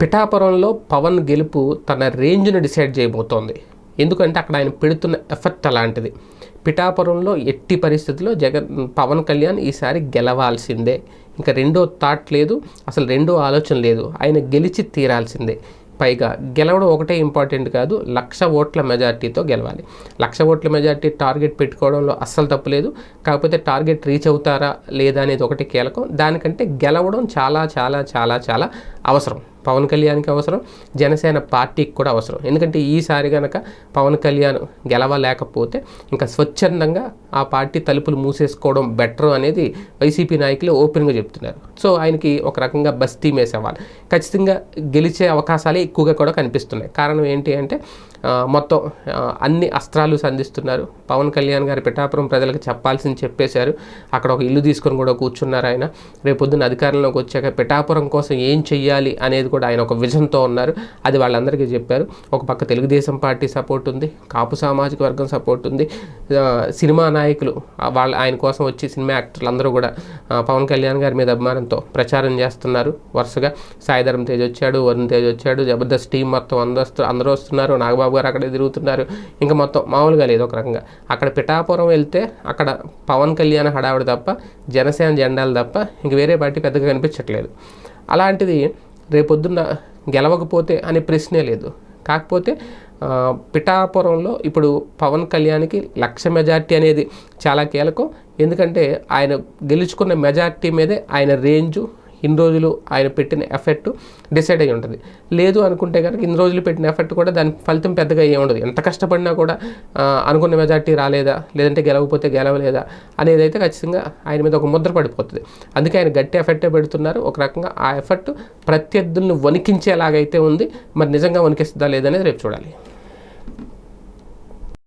పిఠాపురంలో పవన్ గెలుపు తన రేంజ్ను డిసైడ్ చేయబోతోంది. ఎందుకంటే అక్కడ ఆయన పెడుతున్న ఎఫెక్ట్ అలాంటిది. పిఠాపురంలో ఎట్టి పరిస్థితుల్లో జగన్ పవన్ కళ్యాణ్ ఈసారి గెలవాల్సిందే. ఇంకా రెండో థాట్ లేదు అసలు రెండో ఆలోచన లేదు. ఆయన గెలిచి తీరాల్సిందే. పైగా గెలవడం ఒకటే ఇంపార్టెంట్ కాదు లక్ష ఓట్ల మెజార్టీతో గెలవాలి. లక్ష ఓట్ల మెజార్టీ టార్గెట్ పెట్టుకోవడంలో అస్సలు తప్పులేదు కాకపోతే టార్గెట్ రీచ్ అవుతారా లేదా అనేది ఒకటి కీలకం. దానికంటే గెలవడం చాలా చాలా చాలా చాలా అవసరం. పవన్ కళ్యాణ్కి అవసరం జనసేన పార్టీకి కూడా అవసరం. ఎందుకంటే ఈసారి కనుక పవన్ కళ్యాణ్ గెలవలేకపోతే ఇంకా స్వచ్ఛందంగా ఆ పార్టీ తలుపులు మూసేసుకోవడం బెటర్ అనేది వైసీపీ నాయకులు ఓపెన్గా చెప్తున్నారు. సో ఆయనకి ఒక రకంగా బస్తీ మేసేవాళ్ళు ఖచ్చితంగా గెలిచే అవకాశాలే ఎక్కువగా కూడా కనిపిస్తున్నాయి. కారణం ఏంటి అంటే మొత్తం అన్ని అస్త్రాలు సంధిస్తున్నారు. పవన్ కళ్యాణ్ గారు పిఠాపురం ప్రజలకు చెప్పాల్సింది చెప్పేశారు. అక్కడ ఒక ఇల్లు తీసుకొని కూడా కూర్చున్నారు ఆయన. రేపొద్దున అధికారంలోకి వచ్చాక పిఠాపురం కోసం ఏం చెయ్యాలి అనేది కూడా ఆయన ఒక విజన్తో ఉన్నారు. అది వాళ్ళందరికీ చెప్పారు. ఒక పక్క తెలుగుదేశం పార్టీ సపోర్ట్ ఉంది. కాపు సామాజిక వర్గం సపోర్ట్ ఉంది. సినిమా నాయకులు వాళ్ళ ఆయన కోసం వచ్చి సినిమా యాక్టర్లు అందరూ కూడా పవన్ కళ్యాణ్ గారి మీద అభిమానంతో ప్రచారం చేస్తున్నారు వరుసగా. సాయిధరం తేజ్ వచ్చాడు వరుణ్ తేజ్ వచ్చాడు జబర్దస్త్ టీం మొత్తం అందరూ అందరూ వస్తున్నారు. నాగబాబు గారు అక్కడే తిరుగుతున్నారు. ఇంకా మొత్తం మామూలుగా లేదు ఒక రకంగా. అక్కడ పిఠాపురం వెళ్తే అక్కడ పవన్ కళ్యాణ్ హడావిడి తప్ప జనసేన జెండాలు తప్ప ఇంక వేరే పార్టీ పెద్దగా కనిపించట్లేదు. అలాంటిది రేపొద్దున్న గెలవకపోతే అనే ప్రశ్నే లేదు. కాకపోతే పిఠాపురంలో ఇప్పుడు పవన్ కళ్యాణ్కి లక్ష మెజార్టీ అనేది చాలా కీలకం. ఎందుకంటే ఆయన గెలుచుకున్న మెజార్టీ మీదే ఆయన రేంజు ఇన్ని రోజులు ఆయన పెట్టిన ఎఫెక్ట్ డిసైడ్ అయి ఉంటుంది. లేదు అనుకుంటే కనుక ఇన్ని రోజులు పెట్టిన ఎఫెక్ట్ కూడా దాని ఫలితం పెద్దగా ఏమి ఉండదు. ఎంత కష్టపడినా కూడా అనుకున్న మెజార్టీ రాలేదా లేదంటే గెలవకపోతే గెలవలేదా అనేది అయితే ఖచ్చితంగా ఆయన మీద ఒక ముద్ర పడిపోతుంది. అందుకే ఆయన గట్టి ఎఫెక్టే పెడుతున్నారు. ఒక రకంగా ఆ ఎఫెక్ట్ ప్రత్యర్థులను వణికించేలాగైతే ఉంది. మరి నిజంగా వణికిస్తుందా లేదనేది రేపు చూడాలి.